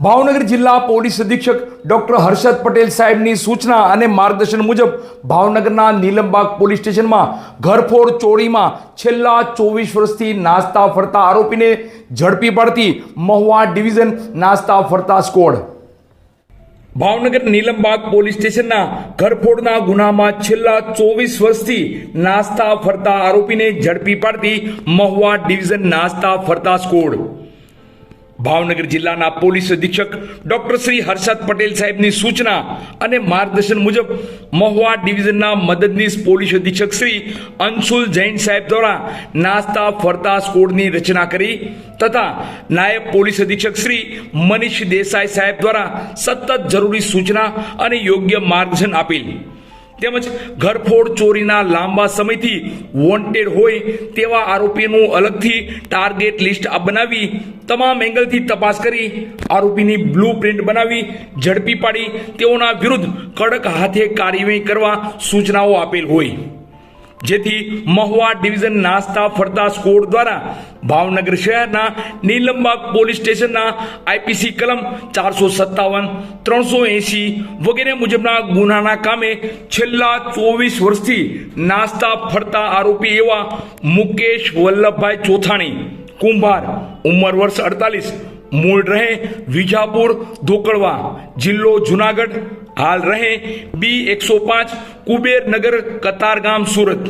ભાવનગર જિલ્લા પોલીસ અધિક્ષક ડોક્ટર હર્ષદ પટેલ સાહેબની સૂચના અને માર્ગદર્શન મુજબ ભાવનગરના નીલમબાગ પોલીસ સ્ટેશનમાં ઘરફોડ ચોરીમાં છેલ્લા ચોવીસ વર્ષથી નાસ્તા ફરતા આરોપીને ઝડપી પાડતી મહુવા ડિવિઝન નાસ્તા ફરતા સ્કોડ. ભાવનગર નીલમબાગ પોલીસ સ્ટેશનના ઘરફોડના ગુનામાં છેલ્લા ચોવીસ વર્ષથી નાસ્તા ફરતા આરોપીને ઝડપી પાડતી મહુવા ડિવિઝન નાસ્તા ફરતા સ્કોડ. ભાવનગર જિલ્લાના પોલીસ અધિક્ષક ડોક્ટર શ્રી હર્ષદ પટેલ સાહેબની સૂચના અને માર્ગદર્શન મુજબ મહુવા ડિવિઝનના મદદનીશ પોલીસ અધિક્ષક શ્રી અંશુલ જૈન સાહેબ દ્વારા નાસ્તા ફરતા સ્કોડની રચના કરી તથા નાયબ પોલીસ અધિક્ષક શ્રી મનીષ દેસાઈ સાહેબ દ્વારા સતત જરૂરી સૂચના અને યોગ્ય માર્ગદર્શન આપેલ. તેમજ ઘરફોડ ચોરીના લાંબા સમયથી વોન્ટેડ હોય તેવા આરોપીનું અલગથી ટાર્ગેટ લિસ્ટ બનાવી, તમામ એંગલથી તપાસ કરી, આરોપીની બ્લુ પ્રિન્ટ બનાવી, ઝડપી પાડી, તેઓના વિરુદ્ધ કડક હાથે કાર્યવાહી કરવા સૂચનાઓ આપેલ હોય. જેથી મહુવા ડિવિઝન નાસ્તા ફરતા સ્કોડ દ્વારા ભાવનગર શહેરના નીલમબાગ પોલીસ સ્ટેશનના આઈપીસી કલમ ચારસો સત્તાવન, ત્રણસો એંશી વગેરે મુજબના ગુનાના કામે છેલ્લા ચોવીસ વર્ષથી નાસ્તા ફરતા આરોપી એવા મુકેશ વલ્લભભાઈ ચોથાણી, કુંભાર, ઉંમર વર્ષ અડતાલીસ, મૂળ રહે વિજાપુર ધોકળવા જિલ્લો જુનાગઢ હાલ રહે બી એકસો પાંચ કુબેરનગર કતારગામ સુરત.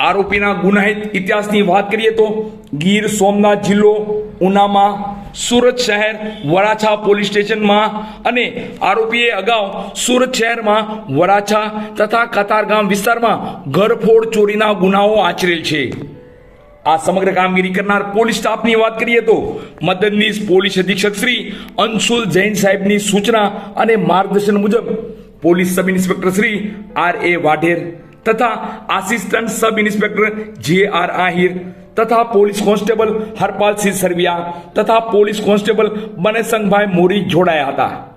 આરોપીના ગુનાહિત ઇતિહાસની વાત કરીએ તો ગીર સોમનાથ જિલ્લો, ઉનામાં, સુરત શહેર, વરાછા પોલીસ સ્ટેશનમાં અને આરોપીએ અગાઉ સુરત શહેરમાં, વરાછા તથા કતારગામ વિસ્તારમાં ઘરફોડ ચોરીના ગુનાઓ આચરેલ છે. આ સમગ્ર કામગીરી કરનાર પોલીસ સ્ટાફની વાત કરીએ તો મદદનીશ પોલીસ અધિક્ષક શ્રી અંશુલ જૈન સાહેબની સૂચના અને માર્ગદર્શન મુજબ police sub inspector Shri R A Vadher તથા assistant sub inspector J R Ahir તથા પોલીસ કોન્સ્ટેબલ હરપાલસિંહ સરવિયા તથા પોલીસ કોન્સ્ટેબલ બનેસંગભાઈ મોરી જોડાયા હતા.